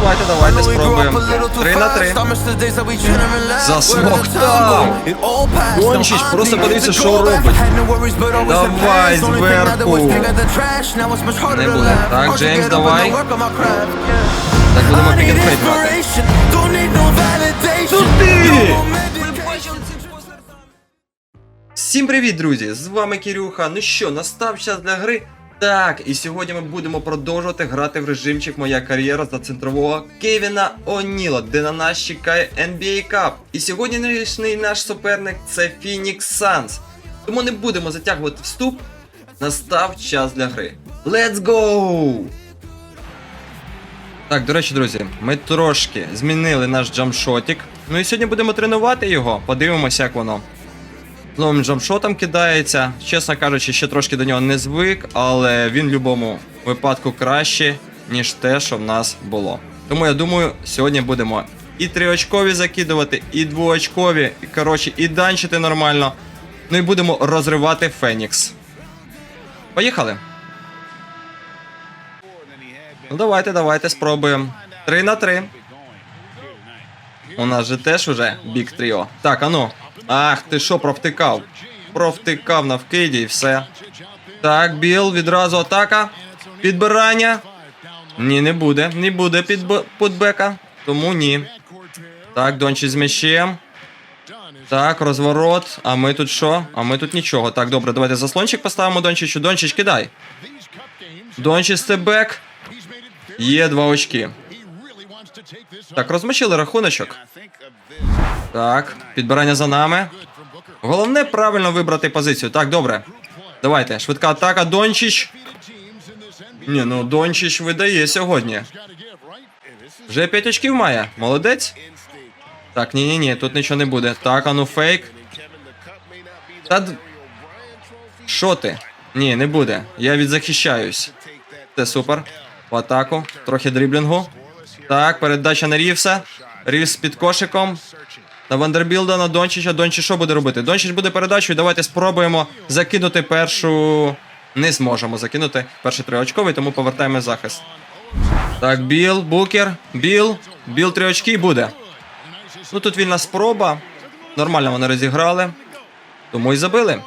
давайте, давайте спробуємо. Три на три. Засмоктав. Дончич, просто подивіться, що робить. Давай, зверху. Не буде. Так, Джеймс, давай. Так будемо пікінфейт брати. Туди! Всім привіт, друзі! З вами Кирюха. Ну що, настав час для гри? Так, і сьогодні ми будемо продовжувати грати в режимчик Моя кар'єра за центрового Кевіна О'Ніла, де на нас чекає NBA Cup. І сьогоднішній наш суперник це Phoenix Suns. Тому не будемо затягувати вступ. Настав час для гри. Let's go! Так, до речі, друзі, ми трошки змінили наш джамшотик. Ну і сьогодні будемо тренувати його. Подивимося, як воно. Новим джамшотом кидається. Чесно кажучи, ще трошки до нього не звик, але він в будь-якому випадку краще, ніж те, що в нас було. Тому я думаю, сьогодні будемо і триочкові закидувати, і двоочкові, і коротше, і данчити нормально. Ну і будемо розривати Фенікс. Поїхали! Ну давайте, давайте спробуємо. 3 на 3. У нас же теж уже бік тріо. Так, ану. Ах, ти що, провтикав? Провтикав на вкиді і все. Так, Біл, відразу атака. Підбирання. Ні, не буде. Не буде підб... Тому ні. Так, Дончі з м'ячем. Так, розворот. А ми тут що? А ми тут нічого. Так, добре, давайте заслончик поставимо Дончичу. Дончич, кидай. Дончич стебек. Є два очки. Так, розмочили рахуночок. Так, підбирання за нами. Головне правильно вибрати позицію. Так, добре. Давайте. Швидка атака. Дончич. Ні, ну Дончич видає сьогодні. Вже 5 очків має. Молодець. Так, ні, ні, ні, тут нічого не буде. Так, а ну фейк. Та Що ти? Ні, не буде. Я відзахищаюсь. Це супер. В атаку. Трохи дріблінгу. Так, передача на Рівса. Рівс під кошиком. На Вандербілда, на Дончича. Дончич що буде робити? Дончич буде передачою. Давайте спробуємо закинути першу. Не зможемо закинути перший триочковий, тому повертаємо захист. Так, Біл, Букер, Біл. Біл три очки буде. Ну тут вільна спроба. Нормально вони розіграли. Тому і забили.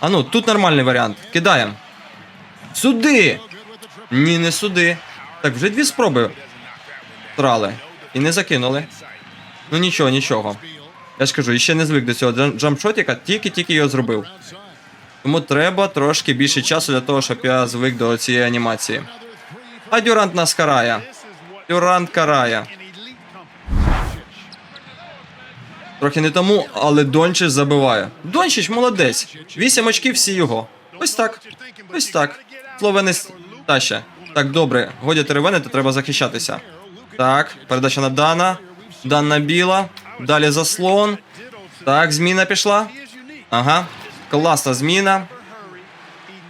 А ну, тут нормальний варіант. Кидаємо. Сюди! Ні, не сюди. Так, вже дві спроби трали. І не закинули. Ну нічого, нічого. Я ж кажу, ще не звик до цього джам- джампшотіка, тільки-тільки його зробив. Тому треба трошки більше часу для того, щоб я звик до цієї анімації. А Дюрант нас карає. Дюрант карає. Трохи не тому, але Дончич забиває. Дончич молодець. Вісім очків всі його. Ось так. Ось так. Словенець таща. Так, добре. Годі теревенити, треба захищатися. Так, передача на Дана. Дан на Біла. Далі заслон. Так, зміна пішла. Ага. Класна зміна.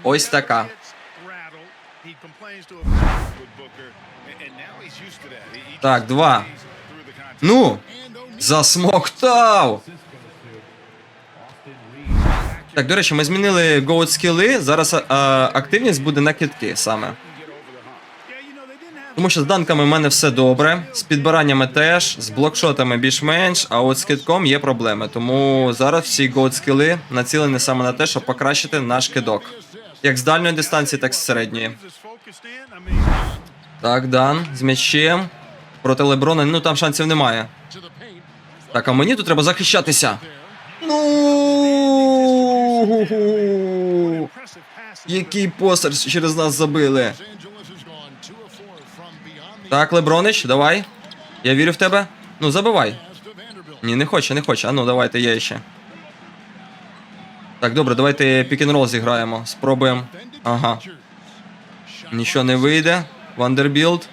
Ось така. Так, два. Ну, засмоктав. Так, до речі, ми змінили goat скіли. Зараз а, активність буде на китки саме. Тому що з данками в мене все добре, з підбираннями теж, з блокшотами більш-менш, а от з китком є проблеми. Тому зараз всі goat скіли націлені саме на те, щоб покращити наш кидок. Як з дальньої дистанції, так і з середньої. Так, Дан, з м'ячем. Проти Леброна, ну там шансів немає. Так, а мені тут треба захищатися. Ну. Який посер через нас забили. Так, Лебронич, давай. Я вірю в тебе. Ну, забивай. Ні, не хоче, не хоче. А ну, давайте я ще. Так, добре, давайте пік-н-рол зіграємо. Спробуємо. Ага. Нічого не вийде. Вандербілд.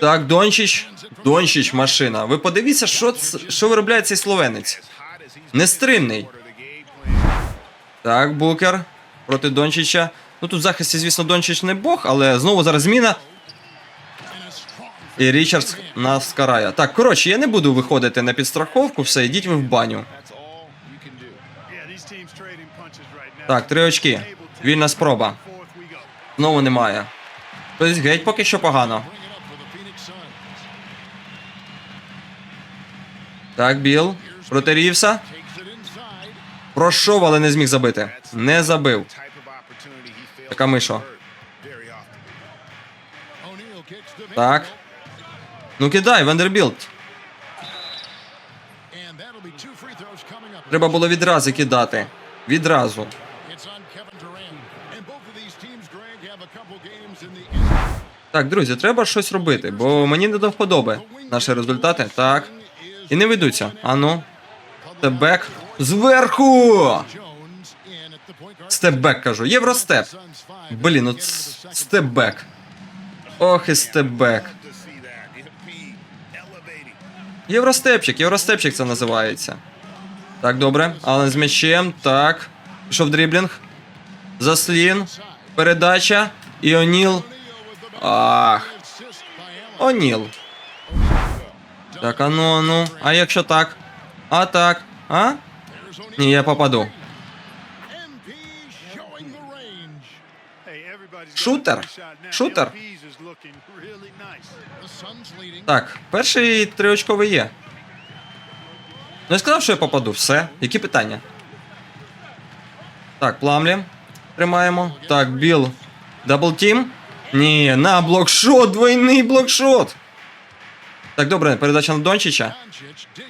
Так, Дончич. Дончич, машина. Ви подивіться, що, ц- що виробляє цей словенець. Нестримний. Так, Букер. Проти Дончича. Ну тут в захисті, звісно, Дончич не бог, але знову зараз зміна. І Річардс нас карає. Так, коротше, я не буду виходити на підстраховку, все, йдіть ви в баню. Так, три очки. Вільна спроба. Знову немає. Тобто геть поки що погано. Так, Біл. Проти Рівса. Пройшов, але не зміг забити. Не забив. Така мишо. Так. Ну кидай, Вандербілд. Треба було відразу кидати. Відразу. Так, друзі, треба щось робити, бо мені не до вподоби наші результати. Так. І не ведуться. Ану. Степбек. Зверху! Степбек кажу. Євростеп. Блін, от степбек. Ох і степбек. Євростепчик, євростепчик це називається. Так, добре. Ален з м'ячем. Так. Пішов дріблінг. Заслін. Передача. І Оніл. Ах. Оніл. Так, а ну, а ну. А якщо так? А так? А? Ні, я попаду. Шутер. Шутер. Так, перший триочковий є. Ну я сказав, що я попаду. Все. Які питання? Так, пламлі. Тримаємо. Так, Біл. Даблтім. Ні, на блокшот, двойний блокшот. Так, добре, передача на Дончича.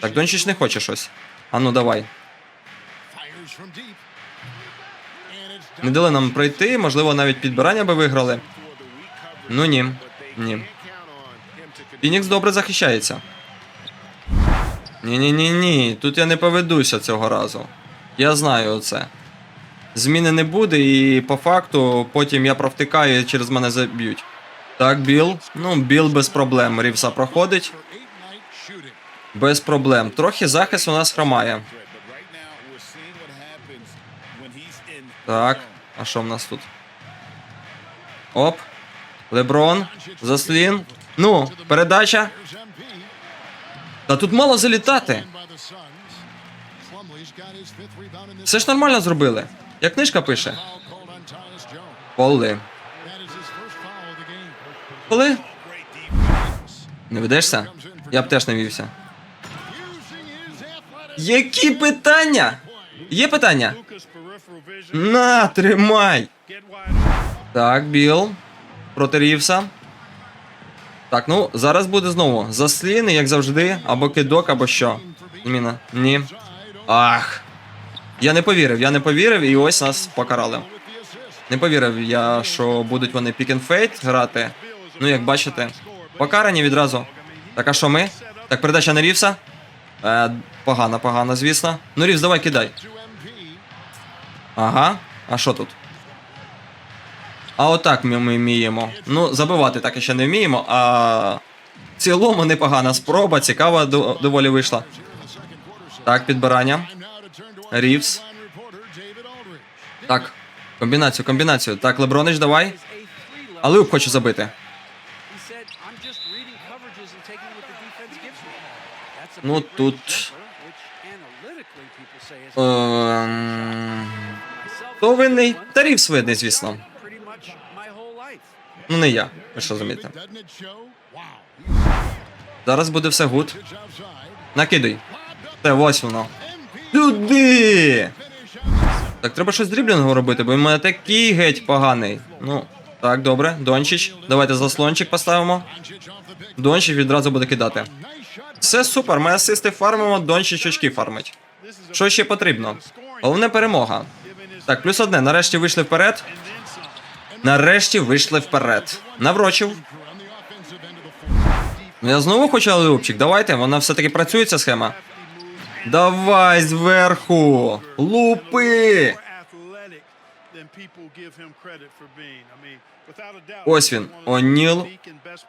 Так, Дончич не хоче щось. А ну давай. Не дали нам пройти, можливо, навіть підбирання би виграли. Ну ні. Ні. Фінікс добре захищається. Ні-ні-ні-ні, тут я не поведуся цього разу. Я знаю оце. Зміни не буде, і по факту потім я провтикаю і через мене заб'ють. Так, Біл. Ну, Біл без проблем. Рівса проходить. Без проблем. Трохи захист у нас хромає. Так, а що в нас тут? Оп. Леброн. Заслін. Ну, передача. Та тут мало залітати. Все ж нормально зробили. Як книжка пише. Поли. Коли? Не ведешся? Я б теж не вівся. Які питання? Є питання? На, тримай. Так, Біл. Проти Рівса. Так, ну зараз буде знову засліни, як завжди, або кидок, або що. Міна. Ні. Ах. Я не повірив, я не повірив, і ось нас покарали. Не повірив я, що будуть вони and fade грати. Ну, як бачите, покарані відразу. Так, а що ми? Так, передача на Рівса. Е, погано, погано, звісно. Ну, Рівс, давай кидай. Ага. А що тут? А отак ми, вміємо. Ну, забивати так ще не вміємо, а в цілому непогана спроба, цікава доволі вийшла. Так, підбирання. Рівс. Так, комбінацію, комбінацію. Так, Лебронич, давай. А Люк хоче забити. Ну, тут- Ем... Хто винний? Та Рівс звісно. Ну не я, ви що розумієте. Зараз буде все гуд. Накидуй. Те, ось воно. Туди! Так, треба щось з дріблінгом робити, бо у мене такий геть поганий. Ну, так, добре. Дончич. Давайте заслончик поставимо. Дончич відразу буде кидати. Все супер, ми асисти фармимо, Дончич очки фармить. Що ще потрібно? Головне перемога. Так, плюс одне. Нарешті вийшли вперед. Нарешті вийшли вперед. Наврочив. Ну, Я знову хочу алеупчик. Давайте, вона все-таки працює ця схема. Давай зверху. Лупи. Ось він, О'Ніл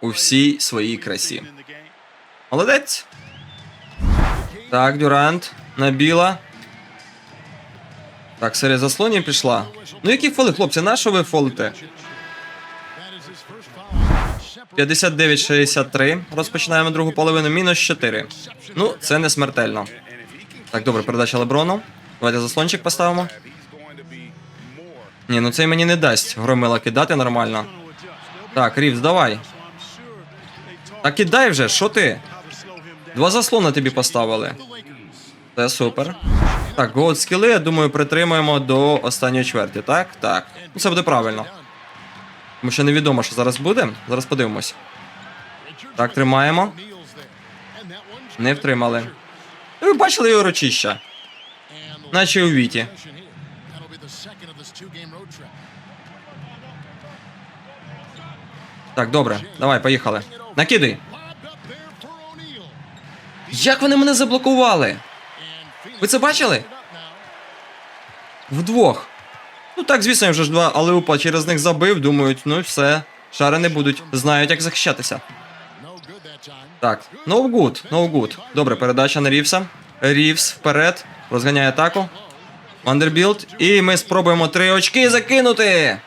у всій своїй красі. Молодець. Так, Дюрант. Набіла. Так, серія заслонів пішла. Ну які фоли, хлопці, на що ви фолите? 59-63. Розпочинаємо другу половину. Мінус 4. Ну, це не смертельно. Так, добре, передача Леброну. Давайте заслончик поставимо. Ні, ну цей мені не дасть громила кидати нормально. Так, Рівс, давай. Та кидай вже, що ти? Два заслона тобі поставили. Це супер. Так, голд скіли, я думаю, притримуємо до останньої чверті, так? Так. Ну, це буде правильно. Тому що невідомо, що зараз буде. Зараз подивимось. Так, тримаємо. Не втримали. Ви бачили його ручища? Наче у Віті. Так, добре, давай, поїхали. Накидай. Як вони мене заблокували? Ви це бачили? Вдвох. Ну так, звісно, я вже ж два алеупа через них забив, думають, ну і все. Шари не будуть, знають, як захищатися. Так, no good, no good. Добре, передача на Рівса. Рівс вперед, розганяє атаку. Вандербілд. І ми спробуємо три очки закинути.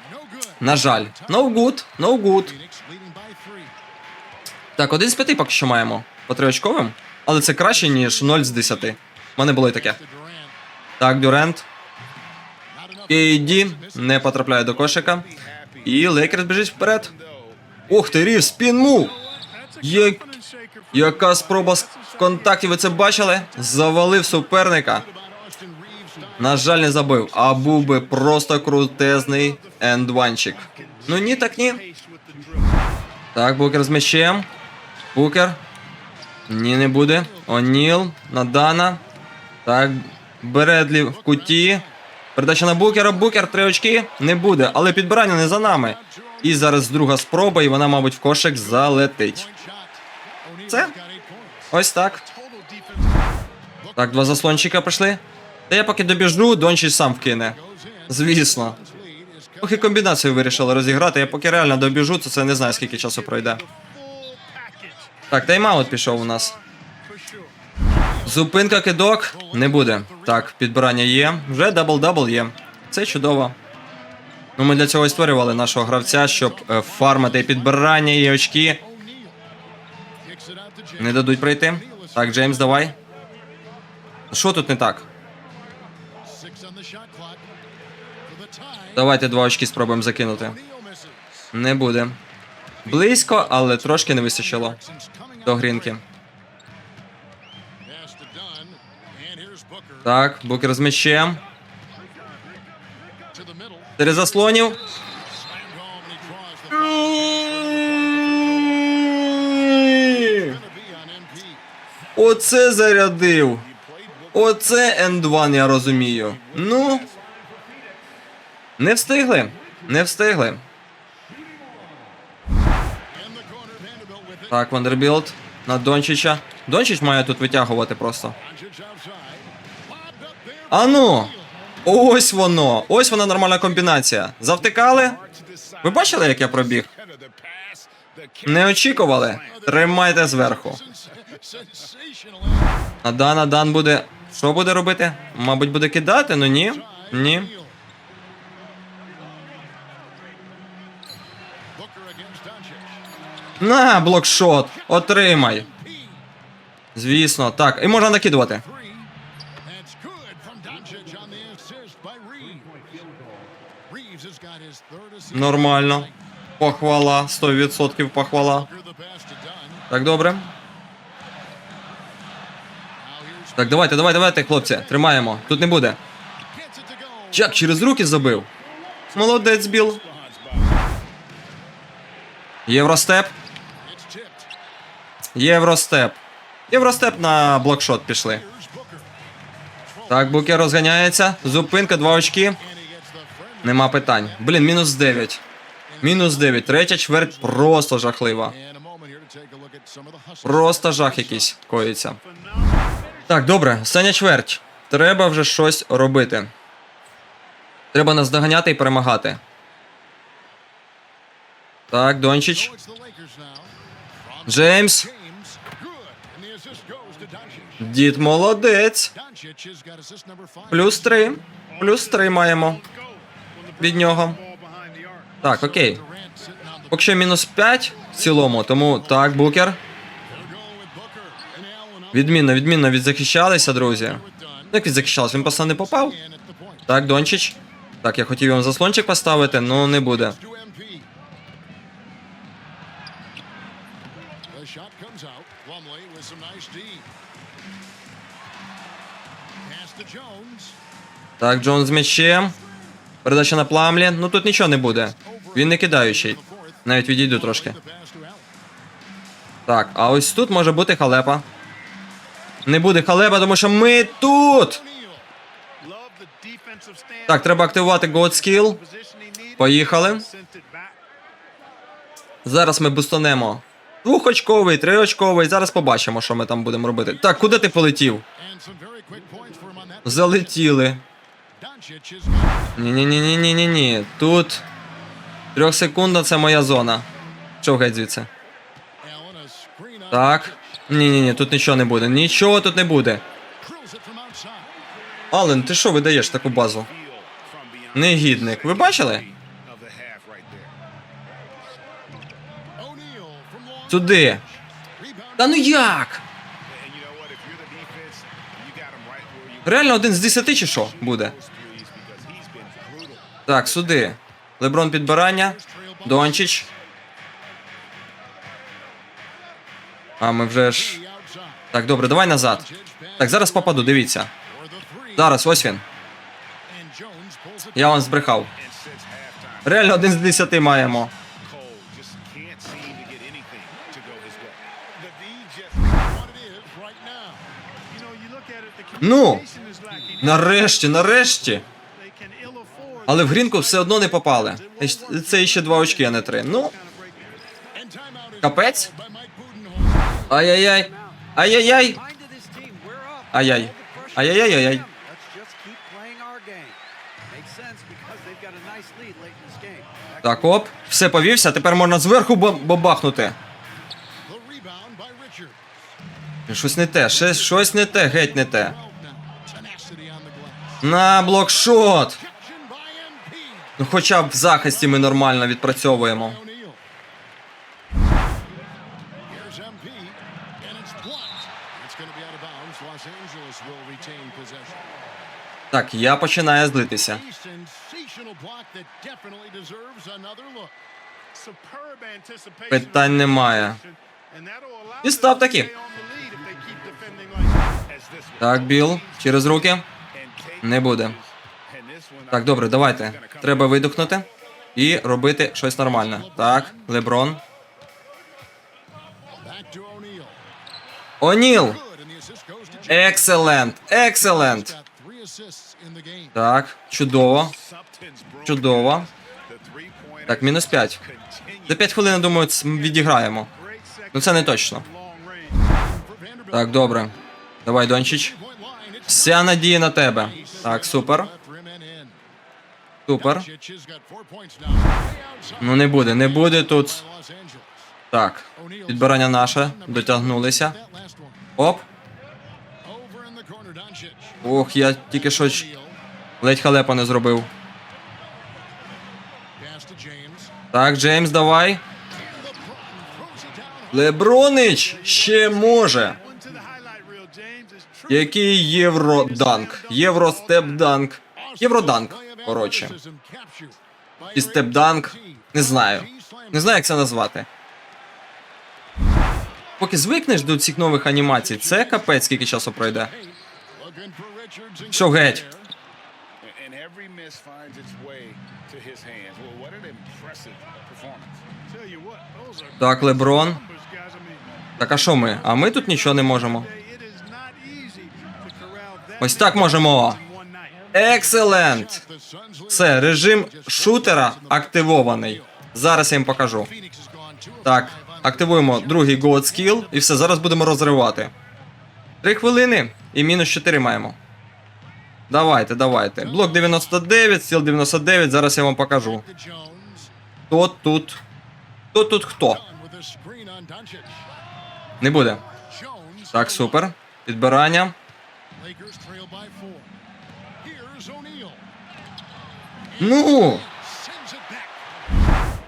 На жаль, no good, no good. Так, один з п'яти поки що маємо. По триочковим. Але це краще, ніж 0 з 10. У мене було і таке. Так, Дюрент. KD не потрапляє до кошика. І Лейкерс біжить вперед. Ух ти, Рів, спін мув! Є... Яка спроба з контактів, ви це бачили? Завалив суперника. На жаль, не забив, а був би просто крутезний ендванчик. Ну ні, так ні. Так, букер з м'ячем. Букер. Ні, не буде. Оніл. Надана. Так. Бередлі в куті. Передача на букера. Букер, три очки. Не буде, але підбирання не за нами. І зараз друга спроба, і вона, мабуть, в кошик залетить. Це? Ось так. Так, два заслончика прийшли. Та я поки добіжу, Дончич сам вкине. Звісно. Поки комбінацію вирішили розіграти, я поки реально добіжу, то це не знаю, скільки часу пройде. Так, тайм-аут пішов у нас. Зупинка кидок не буде. Так, підбирання є. Вже дабл-дабл є. Це чудово. Ну, ми для цього і створювали нашого гравця, щоб е, фармити підбирання і очки. Не дадуть пройти. Так, Джеймс, давай. Що тут не так? Давайте два очки спробуємо закинути. Не буде. Близько, але трошки не вистачило до грінки. Так, букер з м'ячем. Три заслонів. Оце зарядив. Оце End1, я розумію. Ну. Не встигли. Не встигли. Так, Вандербілд на Дончича. Дончич має тут витягувати просто. Ану! Ось воно! Ось вона нормальна комбінація. Завтикали? Ви бачили, як я пробіг? Не очікували. Тримайте зверху. Надан, Надан буде. Що буде робити? Мабуть, буде кидати, ну ні. Ні. На, блокшот. Отримай. Звісно, так. І можна накидувати. Нормально. Похвала. 100% похвала. Так, добре. Так, давайте, давайте, давайте, хлопці. Тримаємо. Тут не буде. Чак через руки забив. Молодець, Біл. Євростеп. Євростеп. Євростеп на блокшот пішли. Так, Букер розганяється. Зупинка, два очки. Нема питань. Блін, мінус 9. Мінус 9. Третя чверть просто жахлива. Просто жах якийсь коїться. Так, добре, остання чверть. Треба вже щось робити. Треба нас доганяти і перемагати. Так, Дончич. Джеймс. Дід молодець. Плюс 3. Плюс 3 маємо. Від нього. Так, окей. Поки що мінус 5 в цілому, тому так, букер. Відмінно, відмінно відзахищалися, друзі. Ну, Як відзахищалися? Він просто не попав. Так, Дончич. Так, я хотів йому заслончик поставити, ну не буде. The shot comes. Так, Джон з м'ячем. Передача на пламлі. Ну тут нічого не буде. Він не кидаючий. Навіть відійду трошки. Так, а ось тут може бути халепа. Не буде халепа, тому що ми тут. Так, треба активувати God Skill. Поїхали. Зараз ми бустанемо. Двохочковий, триочковий. Зараз побачимо, що ми там будемо робити. Так, куди ти полетів? Залетіли. Doncic is got ні ні ні ні ні ні ні Тут. Трьохсекундна це моя зона. Що геть звідси? Так. Ні, ні, ні, тут нічого не буде. Нічого тут не буде. Ален, ти що видаєш таку базу? Негідник. Ви бачили? Туди. Та ну як? Реально один з десяти чи що буде? Так, сюди. Леброн підбирання. Дончич. А, ми вже ж. Так, добре, давай назад. Так, зараз попаду, дивіться. Зараз, ось він. Я вам збрехав. Реально один з десяти маємо. Ну, нарешті, нарешті. Але в грінку все одно не попали. Це ще два очки, а не три. Ну, капець. Ай-яй-яй. Ай-яй-яй. Ай-яй. Ай-яй-яй-яй. Так, оп. Все повівся, тепер можна зверху бабахнути. Щось не те, щось не те, геть не те. На блокшот. Ну хоча б в захисті ми нормально відпрацьовуємо. Так, я починаю злитися. Питань немає. І став таки. Так, Біл, через руки. Не буде. Так, добре, давайте. Треба видихнути і робити щось нормальне. Так, Леброн. Оніл! Екселент! Екселент! Так, чудово. Чудово. Так, мінус 5. За 5 хвилин, думаю, відіграємо. Ну це не точно. Так, добре. Давай, Дончич. Вся надія на тебе. Так, супер. Супер. Ну не буде, не буде тут. Так. Підбирання наше. Дотягнулися. Оп. Ох, я тільки що ледь халепа не зробив. Так, Джеймс, давай. Лебронич ще може. Який євроданк? Євростеп-данк. Євроданк, коротше. І степ-данк. Не знаю. Не знаю, як це назвати. Поки звикнеш до цих нових анімацій, це капець, скільки часу пройде. Що геть? Так, Леброн. Так, а що ми? А ми тут нічого не можемо. Ось так можемо. Екселент! Все, режим шутера активований. Зараз я їм покажу. Так, активуємо другий God Skill і все, зараз будемо розривати. Три хвилини і мінус 4 маємо. Давайте, давайте. Блок 99, стіл 99, зараз я вам покажу. Хто тут? Хто тут хто? Не буде. Так, супер. Підбирання. Lakers trail by four. Here's O'Neal. Ну! Sends it back.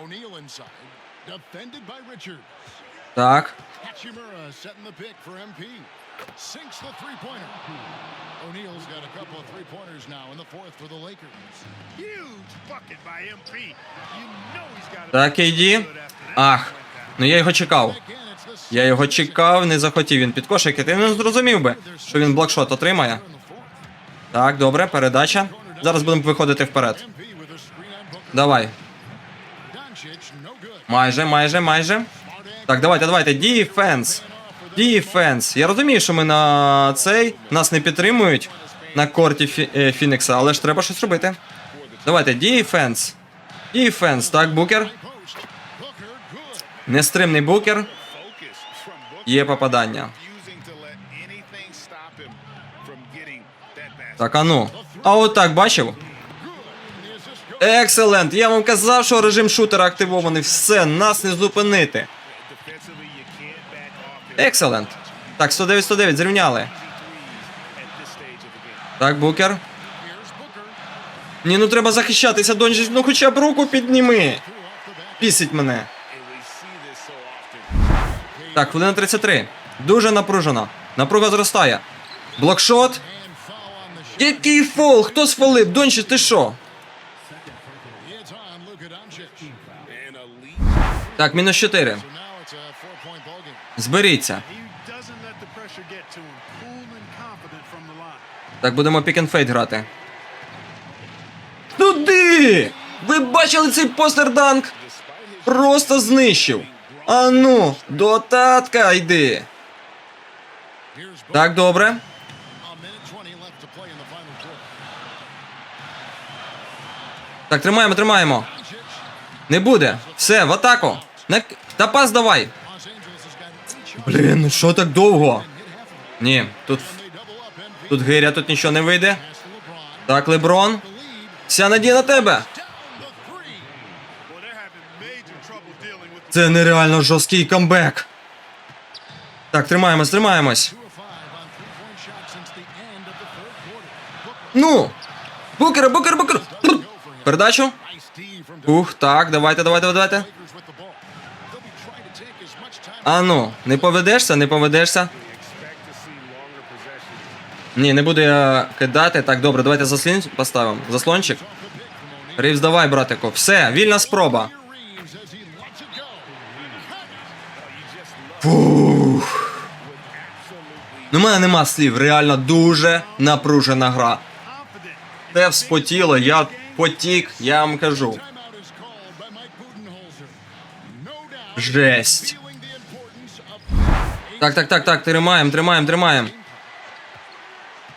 O'Neal inside. Defended by Richards. Так. Hachimura setting the pick for MP. Sinks the three-pointer. O'Neal's got a couple of three-pointers now in the fourth for the Lakers. Huge bucket by MP. You know he's got Так, іди. Ах. Ну я його чекав. Я його чекав, не захотів він під кошик, і ти не зрозумів би, що він блокшот отримає. Так, добре, передача. Зараз будемо виходити вперед. Давай. Майже, майже, майже. Так, давайте, давайте. Діфенс. Діфенс. Я розумію, що ми на цей нас не підтримують на корті Фі... е, Фінікса, але ж треба щось робити. Давайте, діфенс. Діфенс. Так, букер. Нестримний букер. Є попадання. Так, а ну. А от так, бачив? Екселент! Я вам казав, що режим шутера активований. Все, нас не зупинити. Екселент. Так, 109-109, зрівняли. Так, букер. Ні, ну треба захищатися, Дончич, ну хоча б руку підніми. Пісить мене. Так, хвилина 33. Дуже напружено. Напруга зростає. Блокшот. Який фол? Хто сфолив? Дончич, ти що? Так, мінус 4. Зберіться. Так, будемо пік-н-фейт грати. Туди! Ви бачили цей постерданк? Просто знищив. А ну, до татка йди. Так, добре. Так, тримаємо, тримаємо. Не буде. Все, в атаку. На... Та пас давай. Блін, ну що так довго? Ні, тут. Тут гиря, тут нічого не вийде. Так, Леброн. Вся надія на тебе. Це нереально жорсткий камбек. Так, тримаємось, тримаємось. Ну! Букер, букер, букер! Передачу. Ух, так, давайте, давайте, давайте. А ну, не поведешся, не поведешся. Ні, не буду я кидати. Так, добре, давайте заслін поставимо. Заслончик. Рівз, давай, братику. Все, вільна спроба. Фух. Ну, в мене нема слів. Реально дуже напружена гра. Те вспотіло, я потік, я вам кажу. Жесть. Так, так, так, так, тримаємо, тримаємо, тримаємо.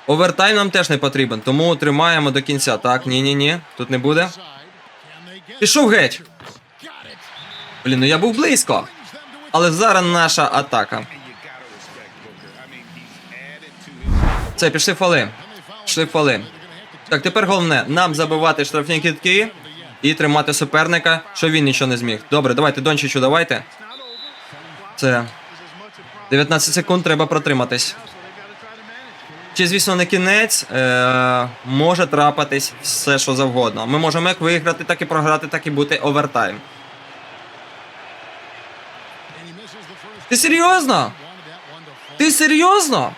Овертайм нам теж не потрібен, тому тримаємо до кінця. Так, ні, ні, ні, тут не буде. Пішов геть. Блін, ну я був близько. Але зараз наша атака. Це пішли фоли. Пішли фоли. Так, тепер головне нам забивати штрафні кітки і тримати суперника, що він нічого не зміг. Добре, давайте, Дончичу, давайте. Це 19 секунд треба протриматись. Чи, звісно, не кінець, е- може трапитись все, що завгодно. Ми можемо як виграти, так і програти, так і бути овертайм. Ти серйозно? Ти серйозно?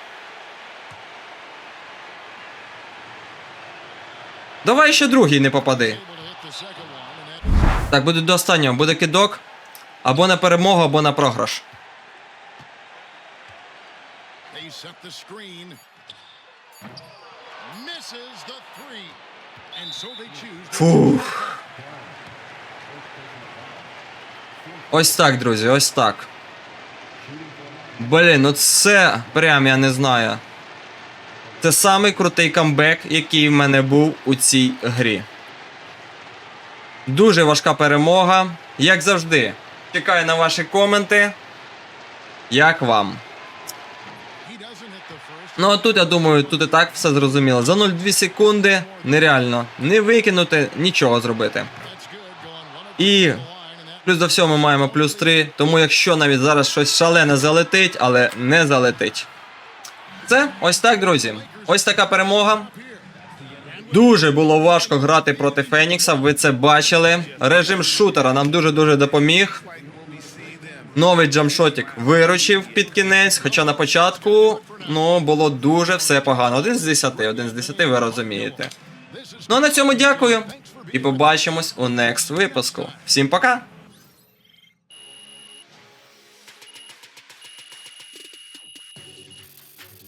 Давай ще другий не попади. Так, буде до останнього. Буде кидок. Або на перемогу, або на програш. They Ось так, друзі, ось так. Блін, ну це прям я не знаю. Це самий крутий камбек, який в мене був у цій грі. Дуже важка перемога. Як завжди. Чекаю на ваші коменти. Як вам? Ну а тут, я думаю, тут і так все зрозуміло. За 0,2 секунди нереально не викинути, нічого зробити. І плюс до всього ми маємо плюс 3, тому якщо навіть зараз щось шалене залетить, але не залетить. Це ось так, друзі. Ось така перемога. Дуже було важко грати проти Фенікса, ви це бачили. Режим шутера нам дуже-дуже допоміг. Новий джамшотик виручив під кінець, хоча на початку ну, було дуже все погано. Один з 10, один з 10, ви розумієте. Ну а на цьому дякую. І побачимось у next випуску. Всім пока!